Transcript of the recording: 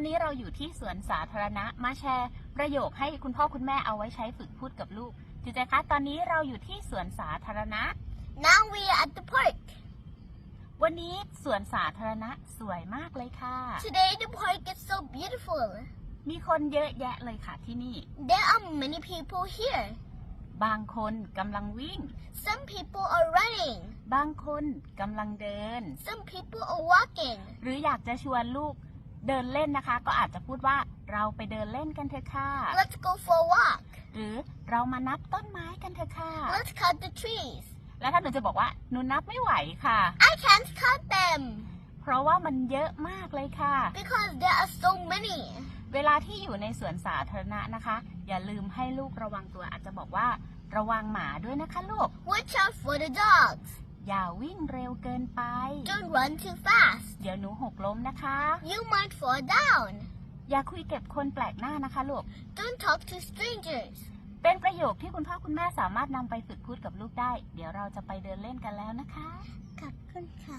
อนนี้เราอยู่ที่สวนสาธารณะมาแชร์ ประโยคให้คุณพ่อคุณแม่เอาไว้ใช้ฝึกพูดกับลูกจิเจคะตอนนี้เราอยู่ที่สวนสาธารณะ Now we are at the park. วันนี้สวนสาธารณะสวยมากเลยค่ะ Today the park is so beautiful. มีคนเยอะแยะเลยค่ะที่นี่ There are many people here. บางคนกำลังวิ่ง Some people are running. บางคนกำลังเดิน Some people are walking. หรืออยากจะชวนลูก เดินเล่นนะคะ ก็อาจจะพูดว่าเราไปเดินเล่นกันเถอะค่ะ Let's go for a walk. หรือเรามานับต้นไม้กันเถอะค่ะ Let's cut the trees. แล้วถ้าหนูจะบอกว่าหนูนับไม่ไหวค่ะ I can't cut them เพราะว่ามันเยอะมากเลยค่ะ because there are so many. เวลาที่อยู่ในสวนสาธารณะนะคะ อย่าลืมให้ลูกระวังตัวอาจจะบอกว่า ระวังหมาด้วยนะคะลูก Watch out for the dogs. อย่าวิ่งเร็วเกินไป Don't run too fast. เดี๋ยวหนูหกล้มนะคะ You might fall down. อย่าคุยเก็บคนแปลกหน้านะคะลูก Don't talk to strangers. เป็นประโยคที่คุณพ่อคุณแม่สามารถนำไปฝึกพูดกับลูกได้ เดี๋ยวเราจะไปเดินเล่นกันแล้วนะคะ ขอบคุณค่ะ